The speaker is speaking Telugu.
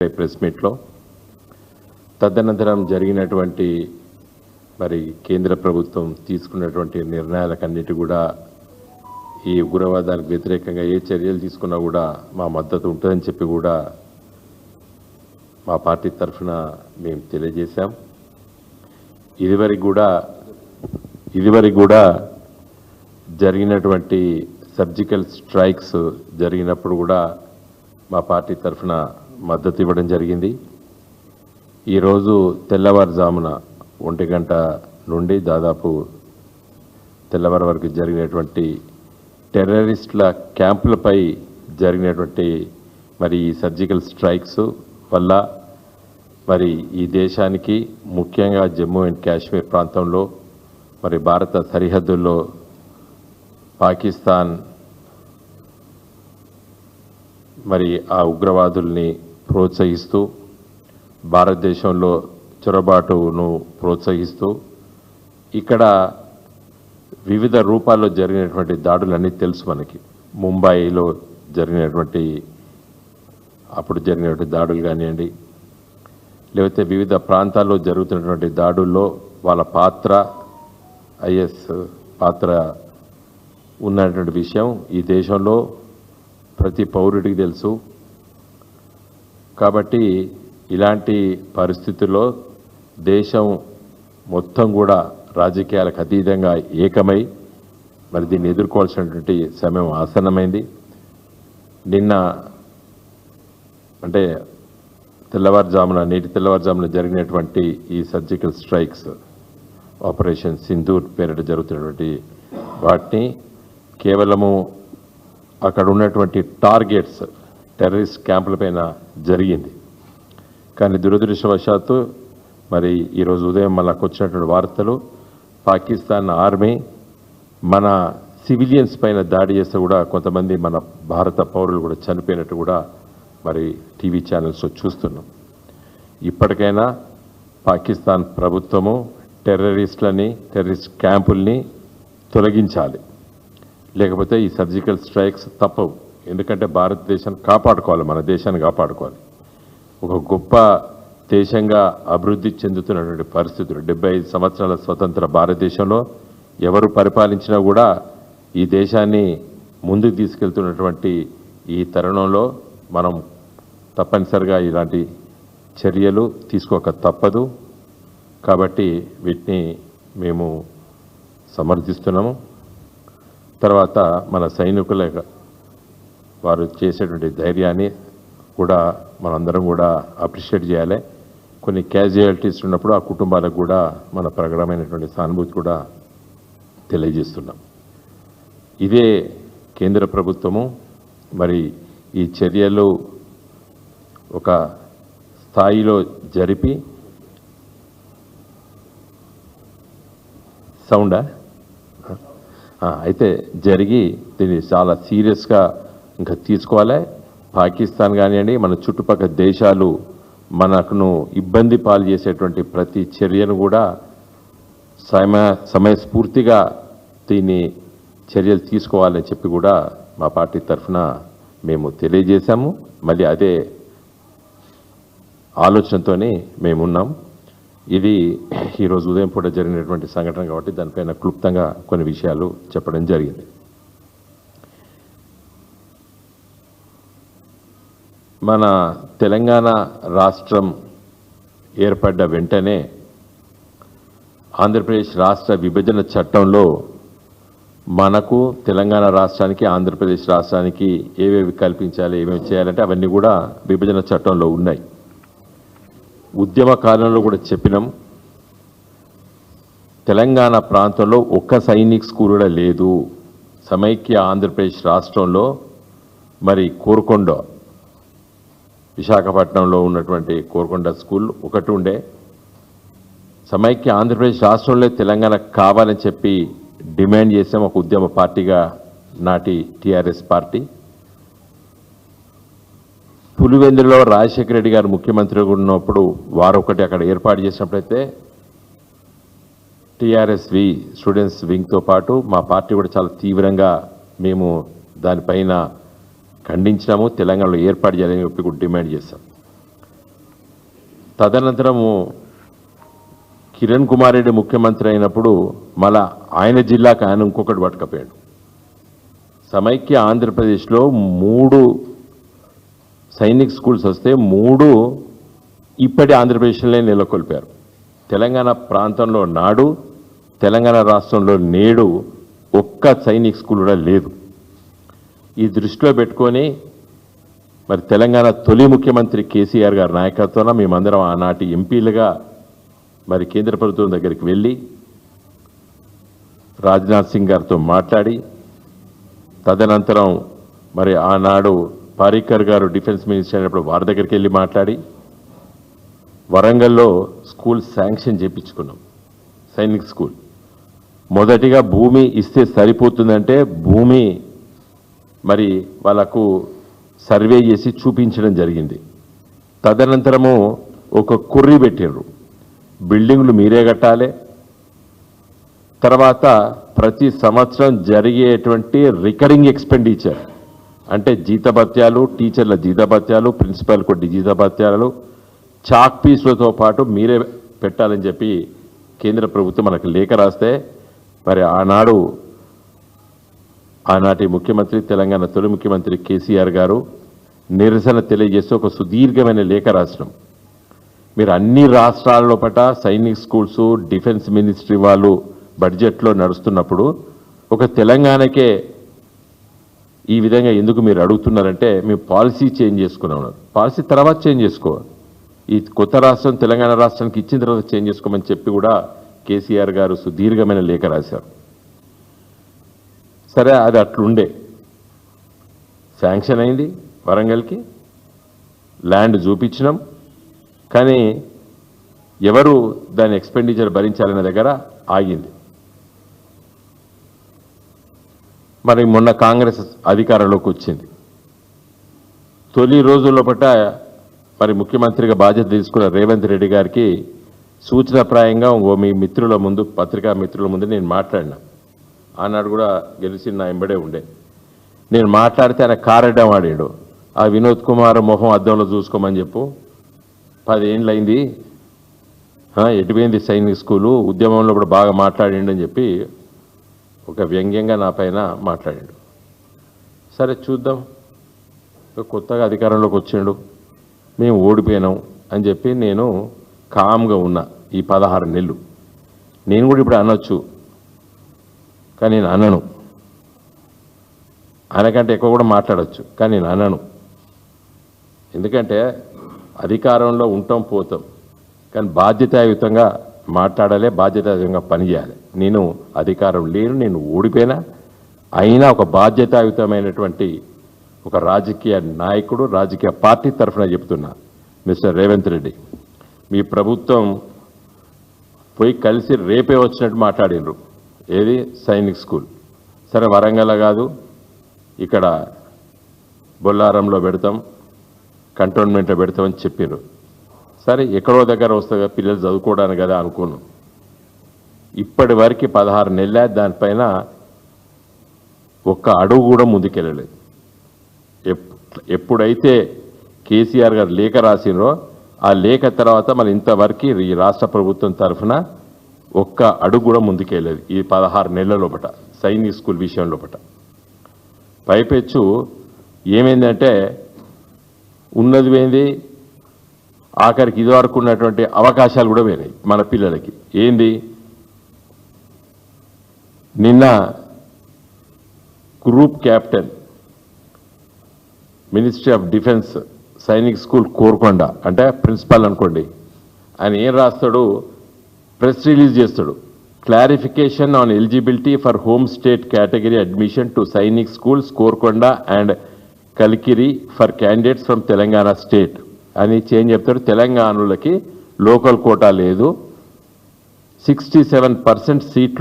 ప్రెస్ మీట్లో. తదనంతరం జరిగినటువంటి మరి కేంద్ర ప్రభుత్వం తీసుకున్నటువంటి నిర్ణయాలకన్నిటి కూడా ఈ ఉగ్రవాదానికి వ్యతిరేకంగా ఏ చర్యలు తీసుకున్నా కూడా మా మద్దతు ఉంటుందని చెప్పి కూడా మా పార్టీ తరఫున మేము తెలియజేశాం. ఇదివరకు కూడా ఇదివరకు కూడా జరిగినటువంటి సర్జికల్ స్ట్రైక్స్ జరిగినప్పుడు కూడా మా పార్టీ తరఫున మద్దతు ఇవ్వడం జరిగింది. ఈరోజు తెల్లవారుజామున ఒంటి గంట నుండి దాదాపు తెల్లవారు వరకు జరిగినటువంటి టెర్రరిస్టుల క్యాంపులపై జరిగినటువంటి మరి ఈ సర్జికల్ స్ట్రైక్స్ వల్ల మరి ఈ దేశానికి ముఖ్యంగా జమ్మూ అండ్ కాశ్మీర్ ప్రాంతంలో మరి భారత సరిహద్దుల్లో పాకిస్తాన్ మరి ఆ ఉగ్రవాదుల్ని ప్రోత్సహిస్తూ భారతదేశంలో చొరబాటును ప్రోత్సహిస్తూ ఇక్కడ వివిధ రూపాల్లో జరిగినటువంటి దాడులన్నీ తెలుసు మనకి. ముంబైలో జరిగినటువంటి అప్పుడు జరిగినటువంటి దాడులు కానివ్వండి లేకపోతే వివిధ ప్రాంతాల్లో జరుగుతున్నటువంటి దాడుల్లో వాళ్ళ పాత్ర ఐఎస్ పాత్ర ఉన్నటువంటి విషయం ఈ దేశంలో ప్రతి పౌరుడికి తెలుసు. కాబట్టి ఇలాంటి పరిస్థితుల్లో దేశం మొత్తం కూడా రాజకీయాలకు అతీతంగా ఏకమై మరి దీన్ని ఎదుర్కోవాల్సినటువంటి సమయం ఆసన్నమైంది. నిన్న అంటే తెల్లవారుజామున నేటి తెల్లవారుజామున జరిగినటువంటి ఈ సర్జికల్ స్ట్రైక్స్ ఆపరేషన్ సింధూర్ పేరిట జరుగుతున్నటువంటి వాటిని కేవలము అక్కడ ఉన్నటువంటి టార్గెట్స్ టెర్రరిస్ట్ క్యాంపులపైన జరిగింది. కానీ దురదృష్టవశాత్తు మరి ఈరోజు ఉదయం మనకు వచ్చినటువంటి వార్తలు పాకిస్తాన్ ఆర్మీ మన సివిలియన్స్ పైన దాడి చేస్తే కూడా కొంతమంది మన భారత పౌరులు కూడా చనిపోయినట్టు కూడా మరి టీవీ ఛానల్స్ చూస్తున్నాం. ఇప్పటికైనా పాకిస్తాన్ ప్రభుత్వము టెర్రరిస్టులని టెర్రరిస్ట్ క్యాంపుల్ని తొలగించాలి. లేకపోతే ఈ సర్జికల్ స్ట్రైక్స్ తప్పవు. ఎందుకంటే భారతదేశాన్ని కాపాడుకోవాలి మన దేశాన్ని కాపాడుకోవాలి. ఒక గొప్ప దేశంగా అభివృద్ధి చెందుతున్నటువంటి పరిస్థితులు డెబ్బై ఐదు సంవత్సరాల స్వతంత్ర భారతదేశంలో ఎవరు పరిపాలించినా కూడా ఈ దేశాన్ని ముందుకు తీసుకెళ్తున్నటువంటి ఈ తరుణంలో మనం తప్పనిసరిగా ఇలాంటి చర్యలు తీసుకోక తప్పదు. కాబట్టి వీటిని మేము సమర్థిస్తున్నాము. తర్వాత మన సైనికుల వారు చేసేటువంటి ధైర్యాన్ని కూడా మనందరం కూడా అప్రిషియేట్ చేయాలి. కొన్ని క్యాజువాలిటీస్ ఉన్నప్పుడు ఆ కుటుంబాలకు కూడా మన ప్రకటమైనటువంటి సానుభూతి కూడా తెలియజేస్తున్నాం. ఇదే కేంద్ర ప్రభుత్వము. మరి ఈ చర్యలు ఒక స్థాయిలో జరిపి సౌండా? అయితే జరిగి దీన్ని చాలా సీరియస్గా ఇంకా తీసుకోవాలి? పాకిస్తాన్ కానివ్వండి మన చుట్టుపక్కల దేశాలు మనకును ఇబ్బంది పాలు చేసేటువంటి ప్రతి చర్యను కూడా సమయ సమయస్ఫూర్తిగా దీన్ని చర్యలు తీసుకోవాలని చెప్పి కూడా మా పార్టీ తరఫున మేము తెలియజేశాము. మళ్ళీ అదే ఆలోచనతోనే మేమున్నాం. ఇది ఈరోజు ఉదయం పూట జరిగినటువంటి సంఘటన కాబట్టి దానిపైన క్లుప్తంగా కొన్ని విషయాలు చెప్పడం జరిగింది. మన తెలంగాణ రాష్ట్రం ఏర్పడ్డ వెంటనే ఆంధ్రప్రదేశ్ రాష్ట్ర విభజన చట్టంలో మనకు తెలంగాణ రాష్ట్రానికి ఆంధ్రప్రదేశ్ రాష్ట్రానికి ఏవేవి కల్పించాలి ఏమేమి చేయాలంటే అవన్నీ కూడా విభజన చట్టంలో ఉన్నాయి. ఉద్యమ కాలంలో కూడా చెప్పినాం. తెలంగాణ ప్రాంతంలో ఒక్క సైనిక్ స్కూల్ కూడా లేదు. సమైక్య ఆంధ్రప్రదేశ్ రాష్ట్రంలో మరి కోరుకొండ విశాఖపట్నంలో ఉన్నటువంటి కోరుకొండ స్కూల్ ఒకటి ఉండే. సమైక్య ఆంధ్రప్రదేశ్ రాష్ట్రంలో తెలంగాణ కావాలని చెప్పి డిమాండ్ చేసాం. ఒక ఉద్యమ పార్టీగా నాటి టీఆర్ఎస్ పార్టీ. పులివెందులో రాజశేఖర రెడ్డి గారు ముఖ్యమంత్రిగా ఉన్నప్పుడు వారు ఒకటి అక్కడ ఏర్పాటు చేసినప్పుడైతే టిఆర్ఎస్ వి స్టూడెంట్స్ వింగ్తో పాటు మా పార్టీ కూడా చాలా తీవ్రంగా మేము దానిపైన ఖండించినాము తెలంగాణలో ఏర్పాటు చేయాలని చెప్పి కూడా డిమాండ్ చేశాం. తదనంతరము కిరణ్ కుమార్ రెడ్డి ముఖ్యమంత్రి అయినప్పుడు మళ్ళా ఆయన జిల్లాకు ఆయన ఇంకొకటి పట్టుకపోయాడు. సమైక్య ఆంధ్రప్రదేశ్లో మూడు సైనిక్ స్కూల్స్ వస్తే మూడు ఇప్పటి ఆంధ్రప్రదేశ్లోనే నెలకొల్పారు. తెలంగాణ ప్రాంతంలో నాడు తెలంగాణ రాష్ట్రంలో నేడు ఒక్క సైనిక్ స్కూల్ కూడా లేదు. ఈ దృష్టిలో పెట్టుకొని మరి తెలంగాణ తొలి ముఖ్యమంత్రి కేసీఆర్ గారి నాయకత్వంలో మేమందరం ఆనాటి ఎంపీలుగా మరి కేంద్ర ప్రభుత్వం దగ్గరికి వెళ్ళి రాజ్నాథ్ సింగ్ గారితో మాట్లాడి తదనంతరం మరి ఆనాడు పారికర్ గారు డిఫెన్స్ మినిస్టర్ అయినప్పుడు వారి దగ్గరికి వెళ్ళి మాట్లాడి వరంగల్లో స్కూల్ శాంక్షన్ చేయించుకున్నాం సైనిక్ స్కూల్. మొదటిగా భూమి ఇస్తే సరిపోతుందంటే భూమి మరి వాళ్ళకు సర్వే చేసి చూపించడం జరిగింది. తదనంతరము ఒక కుర్రి పెట్టారు బిల్డింగ్లు మీరే కట్టాలి. తర్వాత ప్రతి సంవత్సరం జరిగేటువంటి రికరింగ్ ఎక్స్పెండిచర్ అంటే జీతభత్యాలు టీచర్ల జీతభత్యాలు ప్రిన్సిపల్ కొద్ది జీతభత్యాలు చాక్ పీసులతో పాటు మీరే పెట్టాలని చెప్పి కేంద్ర ప్రభుత్వం మనకు లేఖ రాస్తే మరి ఆనాడు ఆనాటి ముఖ్యమంత్రి తెలంగాణ తొలి ముఖ్యమంత్రి కేసీఆర్ గారు నిరసన తెలియజేస్తూ ఒక సుదీర్ఘమైన లేఖ రాసినాం. మీరు అన్ని రాష్ట్రాల్లో పట సైనిక్ స్కూల్స్ డిఫెన్స్ మినిస్ట్రీ వాళ్ళు బడ్జెట్లో నడుస్తున్నప్పుడు ఒక తెలంగాణకే ఈ విధంగా ఎందుకు మీరు అడుగుతున్నారంటే మేము పాలసీ చేంజ్ చేసుకున్నాం. పాలసీ తర్వాత చేంజ్ చేసుకో. ఈ కొత్త రాష్ట్రం తెలంగాణ రాష్ట్రానికి ఇచ్చిన తర్వాత చేంజ్ చేసుకోమని చెప్పి కూడా కేసీఆర్ గారు సుదీర్ఘమైన లేఖ రాశారు. సరే అది అట్లుండే. శాంక్షన్ అయింది వరంగల్కి. ల్యాండ్ చూపించినాం. కానీ ఎవరు దాని ఎక్స్పెండిచర్ భరించాలనే దగ్గర ఆగింది. మరి మొన్న కాంగ్రెస్ అధికారంలోకి వచ్చింది. తొలి రోజుల్లో పట్ట మరి ముఖ్యమంత్రిగా బాధ్యత తీసుకున్న రేవంత్ రెడ్డి గారికి సూచనప్రాయంగా ఓ మీ మిత్రుల ముందు పత్రికా మిత్రుల ముందు నేను మాట్లాడినా. ఆనాడు కూడా గెలిచి నా ఎంబడే ఉండే. నేను మాట్లాడితే ఆయన కారడ్డం ఆడాడు. ఆ వినోద్ కుమార్ మొహం అద్దంలో చూసుకోమని చెప్పు. పదేళ్ళు అయింది ఎటుపోయింది సైనిక్ స్కూలు? ఉద్యమంలో కూడా బాగా మాట్లాడిండు అని చెప్పి ఒక వ్యంగ్యంగా నా పైన మాట్లాడాడు. సరే చూద్దాం. కొత్తగా అధికారంలోకి వచ్చిండు. మేము ఓడిపోయినాం అని చెప్పి నేను కామ్గా ఉన్నా ఈ పదహారు నెలలు. నేను కూడా ఇప్పుడు అనొచ్చు. కానీ నేను అనను. ఆయనకంటే ఎక్కువ కూడా మాట్లాడచ్చు కానీ నేను అనను. ఎందుకంటే అధికారంలో ఉంటాం పోతాం కానీ బాధ్యతాయుతంగా మాట్లాడాలి బాధ్యతాయుతంగా పనిచేయాలి. నేను అధికారం లేను నేను ఓడిపోయినా అయినా ఒక బాధ్యతాయుతమైనటువంటి ఒక రాజకీయ నాయకుడు రాజకీయ పార్టీ తరఫున చెప్తున్నా మిస్టర్ రేవంత్ రెడ్డి. మీ ప్రభుత్వం పోయి కలిసి రేపే వచ్చినట్టు మాట్లాడినరు. ఏది? సైనిక్ స్కూల్. సరే వరంగల్ కాదు. ఇక్కడ బొల్లారంలో పెడతాం కంటోన్మెంట్లో పెడతామని చెప్పారు సరే ఎక్కడో దగ్గర వస్తుంది కదా పిల్లలు చదువుకోవడానికి కదా అనుకోను. ఇప్పటి వరకు పదహారు నెలల దానిపైన ఒక్క అడుగు కూడా ముందుకెళ్ళలేదు. ఎప్- ఎప్పుడైతే కేసీఆర్ గారు లేఖ రాసినో ఆ లేఖ తర్వాత మన ఇంతవరకు ఈ రాష్ట్ర ప్రభుత్వం తరఫున ఒక్క అడుగు కూడా ముందుకెళ్ళేది ఈ పదహారు నెలల లోపట సైనిక్ స్కూల్ విషయం లోపట. పైపెచ్చు ఏమైందంటే ఉన్నది పోయింది ఆఖరికి ఇదివరకు ఉన్నటువంటి అవకాశాలు కూడా పోయినాయి మన పిల్లలకి. ఏంది? నిన్న group captain ministry of defence Sainik school Korukonda అంటే ప్రిన్సిపాల్ అనుకోండి ఆయన ఏం రాస్తాడు? ప్రెస్ రిలీజ్ చేస్తాడు. Clarification on eligibility for home state category admission to Sainik schools Korukonda and Kalikiri for candidates from Telangana state అని చేంజ్ చెప్తాడు. తెలంగాణలకి లోకల్ కోటా లేదు. సిక్స్టీ సెవెన్ పర్సెంట్ సీట్లు